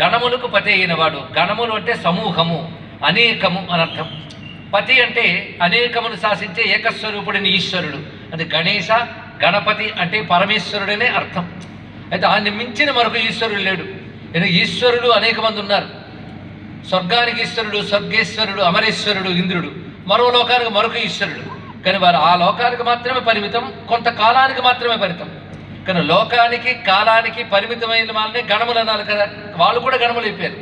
గణములకు పతి అయినవాడు. గణములు అంటే సమూహము అనేకము అని అర్థం. పతి అంటే అనేకమును శాసించే ఏకస్వరూపుడిని ఈశ్వరుడు. అది గణేశ గణపతి అంటే పరమేశ్వరుడనే అర్థం. అయితే ఆయన్ని మించిన మరొక ఈశ్వరుడు లేడు. ఈశ్వరుడు అనేక మంది ఉన్నారు. స్వర్గానికి ఈశ్వరుడు స్వర్గేశ్వరుడు అమరేశ్వరుడు ఇంద్రుడు. మరో లోకానికి మరొక ఈశ్వరుడు. కానీ వారు ఆ లోకానికి మాత్రమే పరిమితం కొంతకాలానికి మాత్రమే పరిమితం. కానీ లోకానికి కాలానికి పరిమితమైన వాళ్ళని గణములు అన్నారు కదా. వాళ్ళు కూడా గణములు అయిపోయారు.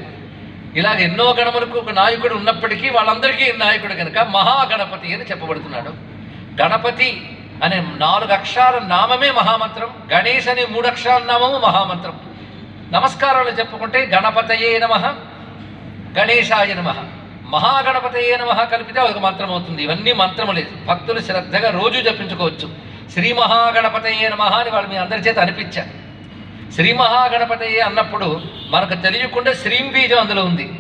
ఇలాగ ఎన్నో గణములకు ఒక నాయకుడు ఉన్నప్పటికీ వాళ్ళందరికీ నాయకుడు కనుక మహాగణపతి అని చెప్పబడుతున్నాడు. గణపతి అనే నాలుగు అక్షరాల నామమే మహామంత్రం గణేష్ అనే మూడు అక్షరాల నామము మహామంత్రం. నమస్కారాలు చెప్పుకుంటే గణపతయే నమ గణేశాయ నమ. మహాగణపతయే నమ కలిపితే ఒక మంత్రం అవుతుంది. ఇవన్నీ మంత్రములే. భక్తులు శ్రద్ధగా రోజు జపించుకోవచ్చు. శ్రీ మహాగణపతయే నమ అని వాళ్ళు మీ అందరి చేత అనిపించారు. శ్రీ మహాగణపతయే అన్నప్పుడు మనకు తెలియకుండా శ్రీం బీజం అందులో ఉంది.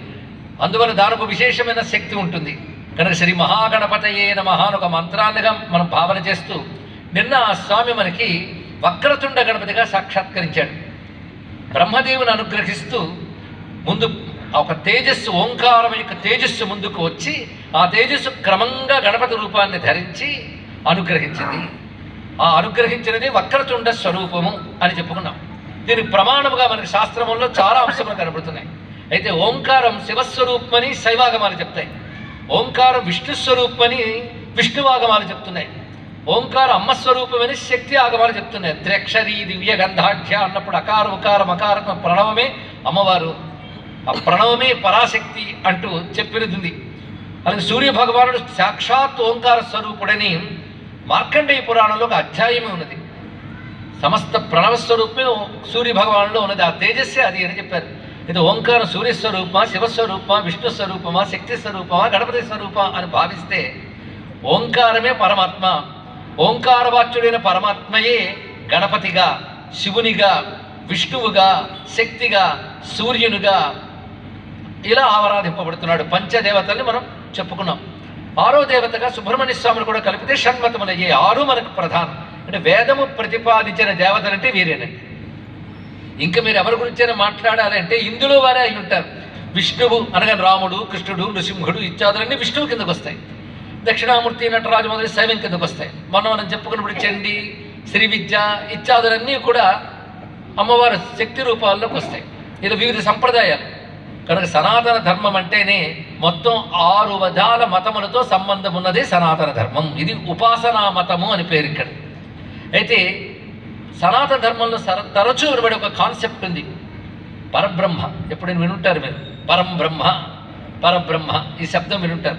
అందువల్ల దానికి విశేషమైన శక్తి ఉంటుంది. కనుక శ్రీ మహాగణపతయే నమ అని ఒక మంత్రాన్నిగా మనం భావన చేస్తూ నిన్న ఆ స్వామి మనకి వక్రతుండ గణపతిగా సాక్షాత్కరించాడు. బ్రహ్మదేవుని అనుగ్రహిస్తూ ముందు ఒక తేజస్సు ఓంకారం యొక్క తేజస్సు ముందుకు వచ్చి ఆ తేజస్సు క్రమంగా గణపతి రూపాన్ని ధరించి అనుగ్రహించింది. ఆ అనుగ్రహించినది వక్రతుండ స్వరూపము అని చెప్పుకున్నాం. దీనికి ప్రమాణముగా మనకి శాస్త్రములో చాలా అంశములు కనబడుతున్నాయి. అయితే ఓంకారం శివస్వరూపమని శైవాగమాలు చెప్తాయి. ఓంకారం విష్ణు స్వరూపమని విష్ణువాగమాలు చెప్తున్నాయి. ఓంకార అమ్మ స్వరూపమని శక్తి ఆగమాలు చెప్తున్నాయి. త్రక్షరి దివ్య గంధాఢ్య అన్నప్పుడు అకార ఉకార మకార ప్రణవమే అమ్మవారు. ఆ ప్రణవమే పరాశక్తి అంటూ చెప్పినది ఉంది. అలాగే సూర్య భగవానుడు సాక్షాత్ ఓంకార స్వరూపుడని మార్కండేయ పురాణంలో ఒక అధ్యాయమే ఉన్నది. సమస్త ప్రణవ స్వరూపమే సూర్య భగవానులో ఉన్నది. ఆ తేజస్సే అది అని చెప్పారు. ఇది ఓంకార సూర్య స్వరూపమా శివస్వరూపమా విష్ణు స్వరూపమా శక్తి స్వరూపమా గణపతి స్వరూపమా అని భావిస్తే ఓంకారమే పరమాత్మ. ఓంకారవాచ్యుడైన పరమాత్మయే గణపతిగా శివునిగా విష్ణువుగా శక్తిగా సూర్యునిగా ఇలా ఆవరాధింపబడుతున్నాడు. పంచదేవతల్ని మనం చెప్పుకున్నాం. ఆరో దేవతగా సుబ్రహ్మణ్య స్వామిని కూడా కలిపితే షణ్మతములయ్యే. ఆరు మనకు ప్రధానం. అంటే వేదము ప్రతిపాదించిన దేవతలంటే వీరేనండి. ఇంకా మీరు ఎవరి గురించైనా మాట్లాడాలంటే ఇందులో వారే అయి ఉంటారు. విష్ణువు అనగా రాముడు కృష్ణుడు నృసింహుడు ఇత్యాదులన్నీ విష్ణువు కిందకు వస్తాయి. దక్షిణామూర్తి నటరాజు మొదటి శైవం కిందకు వస్తాయి. మనం మనం చెప్పుకున్నప్పుడు చండి శ్రీ విద్య ఇత్యాదులన్నీ కూడా అమ్మవారి శక్తి రూపాల్లోకి వస్తాయి. ఇలా వివిధ సంప్రదాయాలు. కనుక సనాతన ధర్మం అంటేనే మొత్తం ఆరు విధాల మతములతో సంబంధం ఉన్నది సనాతన ధర్మం. ఇది ఉపాసనా మతము అని పేరు ఇక్కడ. అయితే సనాతన ధర్మంలో సర తరచూ వినబడే ఒక కాన్సెప్ట్ ఉంది. పరబ్రహ్మ. ఎప్పుడైనా వినుంటారు మీరు? పరం బ్రహ్మ పరబ్రహ్మ ఈ శబ్దం వినుంటారు.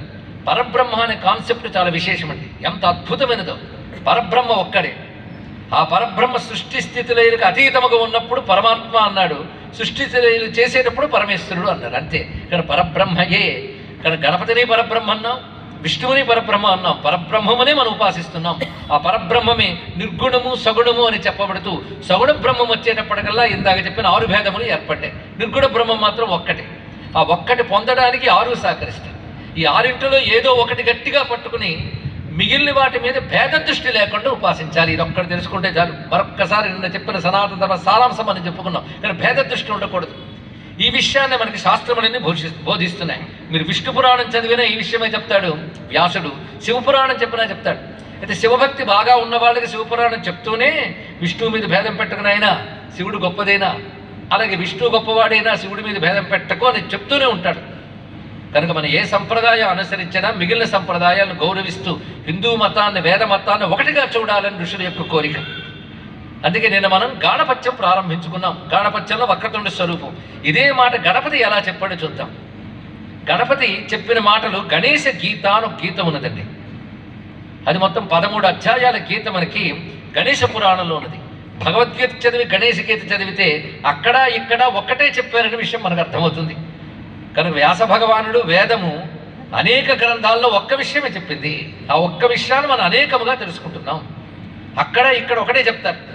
పరబ్రహ్మ అనే కాన్సెప్ట్ చాలా విశేషమండి. ఎంత అద్భుతమైనదో. పరబ్రహ్మ ఒక్కడే. ఆ పరబ్రహ్మ సృష్టి స్థితిలైలకు అతీతముగా ఉన్నప్పుడు పరమాత్మ అన్నాడు. సృష్టి చేసేటప్పుడు పరమేశ్వరుడు అన్నారు అంతే. ఇక్కడ పరబ్రహ్మయే. కానీ గణపతిని పరబ్రహ్మ అన్నాం విష్ణువుని పరబ్రహ్మ అన్నాం పరబ్రహ్మమునే మనం ఉపాసిస్తున్నాం. ఆ పరబ్రహ్మమే నిర్గుణము సగుణము అని చెప్పబడుతూ సగుణ బ్రహ్మం వచ్చేటప్పటికల్లా ఇందాక చెప్పిన ఆరు భేదములు ఏర్పడ్డాయి. నిర్గుణ బ్రహ్మం మాత్రం ఒక్కటే. ఆ ఒక్కటి పొందడానికి ఆరు సహకరిస్తాయి. ఈ ఆరింటిలో ఏదో ఒకటి గట్టిగా పట్టుకుని మిగిలిన వాటి మీద భేద దృష్టి లేకుండా ఉపాసించాలి. ఇది ఒక్కటి తెలుసుకుంటే చాలు. మరొక్కసారి నిన్న చెప్పిన సనాతన ధర్మ సారాంశం అని చెప్పుకున్నాం. కానీ భేద దృష్టి ఉండకూడదు. ఈ విషయాన్ని మనకి శాస్త్రములన్నీ బోధి బోధిస్తున్నాయి. మీరు విష్ణు పురాణం చదివినా ఈ విషయమే చెప్తాడు వ్యాసుడు. శివపురాణం చెప్పినా చెప్తాడు. అయితే శివభక్తి బాగా ఉన్న వాళ్ళకి శివపురాణం చెప్తూనే విష్ణువు మీద భేదం పెట్టుకునైనా శివుడు గొప్పదైనా అలాగే విష్ణు గొప్పవాడైనా శివుడి మీద భేదం పెట్టకు అని చెప్తూనే ఉంటాడు. కనుక మనం ఏ సంప్రదాయం అనుసరించినా మిగిలిన సంప్రదాయాలను గౌరవిస్తూ హిందూ మతాన్ని వేద మతాన్ని ఒకటిగా చూడాలని ఋషుల యొక్క కోరిక. అందుకే నేను మనం గాణపత్యం ప్రారంభించుకున్నాం. గాణపత్యంలో వక్రతుండ స్వరూపం. ఇదే మాట గణపతి ఎలా చెప్పాడో చూద్దాం. గణపతి చెప్పిన మాటలు గణేశ గీత అని గీతం ఉన్నదండి. అది మొత్తం పదమూడు అధ్యాయాల గీత మనకి గణేశ పురాణంలో ఉన్నది. భగవద్గీత చదివి గణేశ గీత చదివితే అక్కడ ఇక్కడ ఒక్కటే చెప్పారనే విషయం మనకు అర్థమవుతుంది. కనుక వ్యాస భగవానుడు వేదము అనేక గ్రంథాల్లో ఒక్క విషయమే చెప్పింది. ఆ ఒక్క విషయాన్ని మనం అనేకముగా తెలుసుకుంటున్నాం. అక్కడ ఇక్కడ ఒకటే చెప్తారు.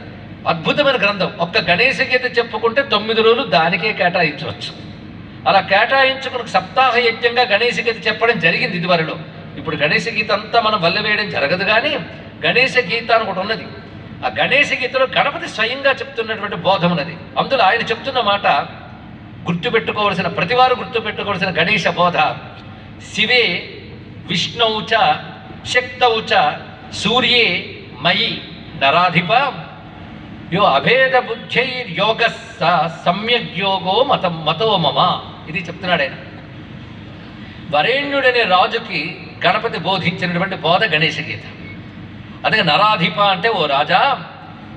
అద్భుతమైన గ్రంథం. ఒక్క గణేశ గీత చెప్పుకుంటే తొమ్మిది రోజులు దానికే కేటాయించవచ్చు. అలా కేటాయించుకుని సప్తాహ యజ్ఞంగా గణేశ గీత చెప్పడం జరిగింది ఇదివరలో. ఇప్పుడు గణేశ గీత అంతా మనం వల్ల వేయడం జరగదు కానీ గణేశ గీత అని ఒకటి ఉన్నది. ఆ గణేశ గీతలో గణపతి స్వయంగా చెప్తున్నటువంటి బోధం ఉన్నది. అందులో ఆయన చెప్తున్న మాట గుర్తుపెట్టుకోవలసిన ప్రతివారు గుర్తుపెట్టుకోవలసిన గణేష బోధ. శివే విష్ణౌచ చ సూర్యే మయి నరాధిప యో అభేద బుద్ధైర్యోగ సమ్యక్ యోగో మతం మతో మమ ఇది చెప్తున్నాడు ఆయన. వరేణ్యుడనే రాజుకి గణపతి బోధించినటువంటి బోధ గణేశ గీత. అందుకే నరాధిప అంటే ఓ రాజా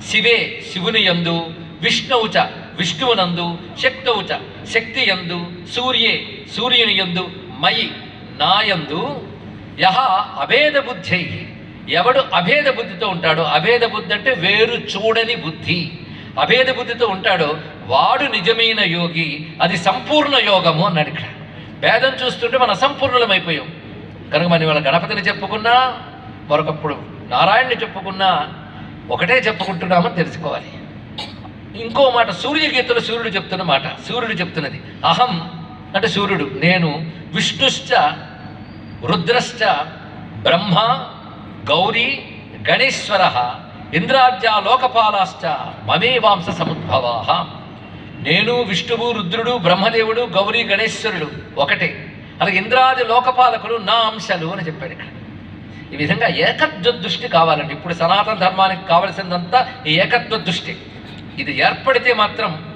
శివే శివుని యందు విష్ణువుచ విష్ణువునందు శక్తవుచ శక్తి యందు సూర్యే సూర్యుని యందు మయి నాయందు యహ అభేద బుద్ధై. ఎవడు అభేద బుద్ధితో ఉంటాడో అభేద బుద్ధి అంటే వేరు చూడని బుద్ధి. అభేద బుద్ధితో ఉంటాడో వాడు నిజమైన యోగి అది సంపూర్ణ యోగము అన్నాడు ఇక్కడ. భేదం చూస్తుంటే మనం అసంపూర్ణమైపోయాం కనుక మనం ఇవాళ గణపతిని చెప్పుకున్నా మరొకప్పుడు నారాయణని చెప్పుకున్నా ఒకటే చెప్పుకుంటున్నామని తెలుసుకోవాలి. ఇంకో మాట సూర్యగీతలో సూర్యుడు చెప్తున్న మాట సూర్యుడు చెప్తున్నది అహం అంటే సూర్యుడు నేను విష్ణుశ్చ రుద్రశ్చ బ్రహ్మ గౌరీ గణేశ్వర ఇంద్రాజ్య లోకపాలాశ్చ మమే వాంస సముద్భవా నేను విష్ణువు రుద్రుడు బ్రహ్మదేవుడు గౌరీ గణేశ్వరుడు ఒకటే. అలాగే ఇంద్రాది లోకపాలకుడు నా అంశాలు అని చెప్పాడు ఇక్కడ. ఈ విధంగా ఏకత్వ దృష్టి కావాలండి. ఇప్పుడు సనాతన ధర్మానికి కావలసిందంతా ఈ ఏకత్వ దృష్టి. ఇది ఏర్పడితే మాత్రం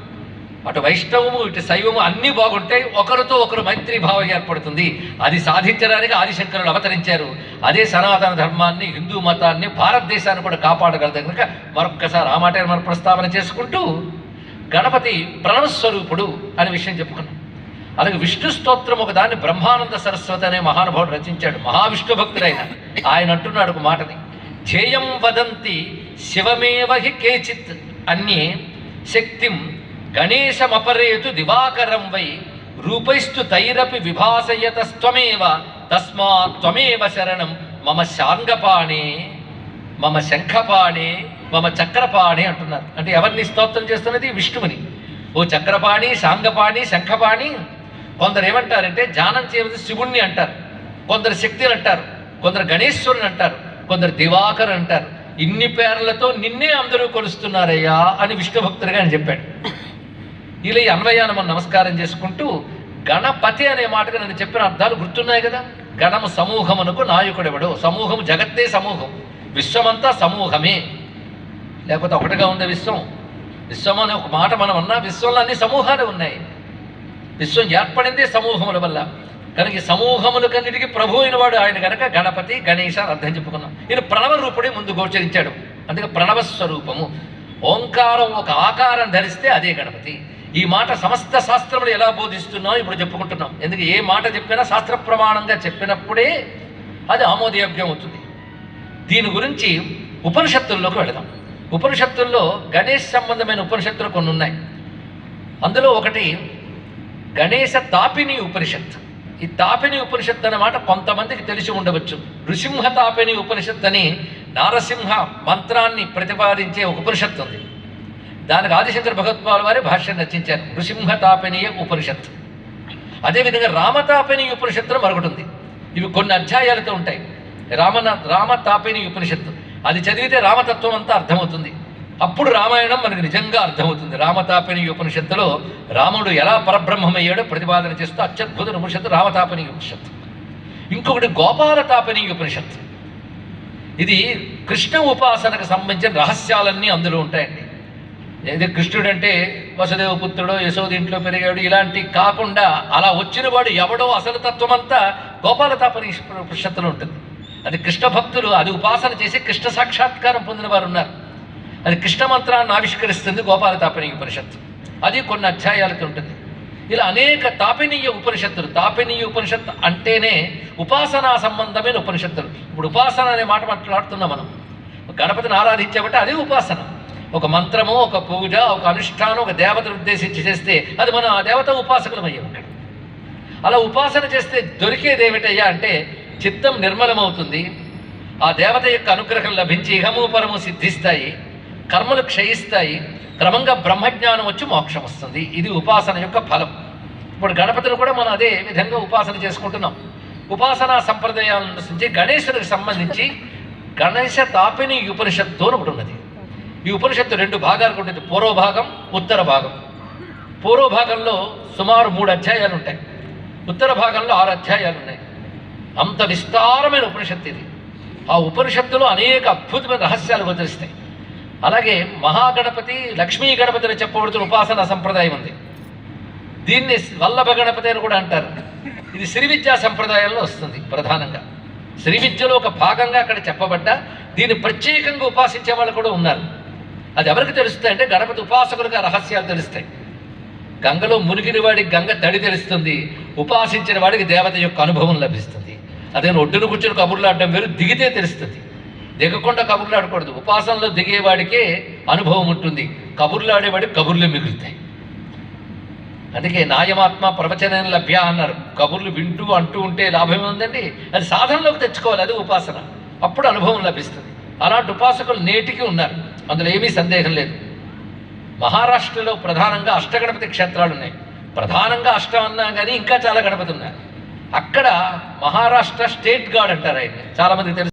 అటు వైష్ణవము ఇటు శైవము అన్నీ బాగుంటాయి ఒకరితో ఒకరు మైత్రి భావం ఏర్పడుతుంది. అది సాధించడానికి ఆదిశంకరులు అవతరించారు. అదే సనాతన ధర్మాన్ని హిందూ మతాన్ని భారతదేశాన్ని కూడా కాపాడగలదు కనుక మరొక్కసారి ఆ మాట మనం ప్రస్తావన చేసుకుంటూ గణపతి ప్రణవస్వరూపుడు అనే విషయం చెప్పుకున్నాం. అలాగే విష్ణు స్తోత్రం ఒక దాన్ని బ్రహ్మానంద సరస్వతి అనే మహానుభావుడు రచించాడు. మహావిష్ణు భక్తుడైన ఆయన అంటున్నాడు ఒక మాటని. ధ్యేయం వదంతి శివమేవ హి కేచిత్. అన్యే శక్తిం గణేశమపరేతు దివాకరం వై రూపైస్తు తైరపి విభాసయత స్వమేవ తస్మాత్ త్వమేవ శరణం మమ శాంగపాణే మమ శంఖపాణి మమ చక్రపాణి అంటున్నారు. అంటే ఎవరిని స్తోత్రం చేస్తున్నది? విష్ణువుని. ఓ చక్రపాణి శాంగపాణి శంఖపాణి కొందరు ఏమంటారంటే ధ్యానం చేయవలసి శివుణ్ణి అంటారు. కొందరు శక్తిని అంటారు. కొందరు గణేశ్వరుని అంటారు. కొందరు దివాకర్ అంటారు. ఇన్ని పేర్లతో నిన్నే అందరూ కొలుస్తున్నారయ్యా అని విష్ణు భక్తుడిగా ఆయన చెప్పాడు. ఇలా అన్వయాన్ని మనం నమస్కారం చేసుకుంటూ గణపతి అనే మాటగా నేను చెప్పిన అర్థాలు గుర్తున్నాయి కదా? గణము సమూహమునకు నాయకుడెవడు? సమూహము జగత్తే సమూహం. విశ్వమంతా సమూహమే. లేకపోతే ఒకటిగా ఉంది విశ్వం. విశ్వం అనే ఒక మాట మనం అన్నా విశ్వంలో అన్ని సమూహాలు ఉన్నాయి. విశ్వం ఏర్పడిందే సమూహముల వల్ల. కనుక ఈ సమూహములకన్నిటికీ ప్రభు అయిన వాడు ఆయన కనుక గణపతి గణేష అని అర్థం చెప్పుకున్నాం. ఈయన ప్రణవ రూపుడే ముందు గోచరించాడు. అందుకే ప్రణవ స్వరూపము. ఓంకారం ఒక ఆకారం ధరిస్తే అదే గణపతి. ఈ మాట సమస్త శాస్త్రములు ఎలా బోధిస్తున్నాం ఇప్పుడు చెప్పుకుంటున్నాం. ఎందుకు ఏ మాట చెప్పినా శాస్త్ర ప్రమాణంగా చెప్పినప్పుడే అది ఆమోదయోగ్యం అవుతుంది. దీని గురించి ఉపనిషత్తుల్లోకి వెళదాం. ఉపనిషత్తుల్లో గణేష్ సంబంధమైన ఉపనిషత్తులు కొన్ని ఉన్నాయి. అందులో ఒకటి గణేశ తాపిని ఉపనిషత్ ఈ తాపిని ఉపనిషత్ అన్నమాట కొంతమందికి తెలిసి ఉండవచ్చు. నృసింహ తాపిని ఉపనిషత్ అని నారసింహ మంత్రాన్ని ప్రతిపాదించే ఒక ఉపనిషత్తు ఉంది. దానికి ఆదిశంకర భగవత్పాల్ వారి భాష్యం రచించారు. నృసింహతాపనీయ ఉపనిషత్ అదేవిధంగా రామతాపనీయ ఉపనిషత్తులో మరొకటి ఉంది. ఇవి కొన్ని అధ్యాయాలతో ఉంటాయి. రామన రామతాపనీయ ఉపనిషత్తు. అది చదివితే రామతత్వం అంతా అర్థమవుతుంది. అప్పుడు రామాయణం మనకు నిజంగా అర్థమవుతుంది. రామతాపనీయ ఉపనిషత్తులో రాముడు ఎలా పరబ్రహ్మమయ్యాడో ప్రతిపాదన చేస్తూ అత్యద్భుత ఉపనిషత్తు రామతాపనీయ ఉపనిషత్తు. ఇంకొకటి గోపాల తాపిని ఉపనిషత్తు. ఇది కృష్ణ ఉపాసనకు సంబంధించిన రహస్యాలన్నీ అందులో ఉంటాయండి. ఏది కృష్ణుడు అంటే వసుదేవ పుత్రుడో యశోద ఇంట్లో పెరిగాడు? ఇలాంటి కాకుండా అలా వచ్చిన వాడు ఎవడో అసలు తత్వం అంతా గోపాల తాపని ఉంటుంది. అది కృష్ణ భక్తులు అది ఉపాసన చేసి కృష్ణ సాక్షాత్కారం పొందిన వారు ఉన్నారు. అది కృష్ణ మంత్రాన్ని ఆవిష్కరిస్తుంది గోపాల తాపనీయ ఉపనిషత్తు. అది కొన్ని అధ్యాయాలకి ఉంటుంది. ఇలా అనేక తాపనీయ ఉపనిషత్తులు తాపనీయ ఉపనిషత్తు అంటేనే ఉపాసనా సంబంధమైన ఉపనిషత్తులు. ఇప్పుడు ఉపాసన అనే మాట మాట్లాడుతున్నాం మనం. గణపతిని ఆరాధించామంటే అది ఉపాసన. ఒక మంత్రము ఒక పూజ ఒక అనుష్ఠానం ఒక దేవతను ఉద్దేశించి చేస్తే అది మనం ఆ దేవత ఉపాసకులం అయ్యాం అక్కడ అలా ఉపాసన చేస్తే దొరికేది ఏమిటయ్యా అంటే చిత్తం నిర్మలమవుతుంది ఆ దేవత యొక్క అనుగ్రహం లభించి ఇహము పరము సిద్ధిస్తాయి కర్మలు క్షయిస్తాయి క్రమంగా బ్రహ్మజ్ఞానం వచ్చి మోక్షం వస్తుంది. ఇది ఉపాసన యొక్క ఫలం. ఇప్పుడు గణపతిని కూడా మనం అదే విధంగా ఉపాసన చేసుకుంటున్నాం. ఉపాసనా సంప్రదాయాలను అనుసరించి గణేశుడికి సంబంధించి గణేశ తాపిని ఉపనిషత్తు అని ఒకటి ఉన్నది. ఈ ఉపనిషత్తు రెండు భాగాలకు ఉంటుంది పూర్వ భాగం ఉత్తర భాగం. పూర్వ భాగంలో సుమారు మూడు అధ్యాయాలు ఉంటాయి. ఉత్తర భాగంలో ఆరు అధ్యాయాలు ఉన్నాయి. అంత విస్తారమైన ఉపనిషత్తు ఇది. ఆ ఉపనిషత్తులో అనేక అద్భుతమైన రహస్యాలు గోచరిస్తాయి. అలాగే మహాగణపతి లక్ష్మీ గణపతి అని చెప్పబడుతున్న ఉపాసన సంప్రదాయం ఉంది. దీన్ని వల్లభ గణపతి అని కూడా అంటారు. ఇది శ్రీ విద్యా సంప్రదాయంలో వస్తుంది ప్రధానంగా. శ్రీ విద్యలో ఒక భాగంగా అక్కడ చెప్పబడ్డ. దీన్ని ప్రత్యేకంగా ఉపాసించే వాళ్ళు కూడా ఉన్నారు. అది ఎవరికి తెలుస్తాయి అంటే గణపతి ఉపాసకులకు రహస్యాలు తెలుస్తాయి. గంగలో మునిగిన వాడికి గంగ తడి తెలుస్తుంది ఉపాసించిన వాడికి దేవత యొక్క అనుభవం లభిస్తుంది. అదే ఒడ్డును కూర్చొని కబుర్లు ఆడడం వేరు దిగితే తెలుస్తుంది. దిగకుండా కబుర్లు ఆడకూడదు. ఉపాసనలో దిగేవాడికే అనుభవం ఉంటుంది. కబుర్లు ఆడేవాడికి కబుర్లు మిగులుతాయి. అందుకే నాయమాత్మ ప్రవచనం లభ్య అన్నారు. కబుర్లు వింటూ అంటూ ఉంటే లాభం ఉందండి అది సాధనలోకి తెచ్చుకోవాలి అది ఉపాసన. అప్పుడు అనుభవం లభిస్తుంది. అలాంటి ఉపాసకులు నేటికి ఉన్నారు. అందులో ఏమీ సందేహం లేదు. మహారాష్ట్రలో ప్రధానంగా అష్టగణపతి క్షేత్రాలు ఉన్నాయి ప్రధానంగా అష్టం అన్నా కానీ ఇంకా చాలా గణపతి ఉన్నాయి అక్కడ మహారాష్ట్ర స్టేట్ గార్డ్ అంటారు ఆయన్ని. చాలామందికి తెలుసు.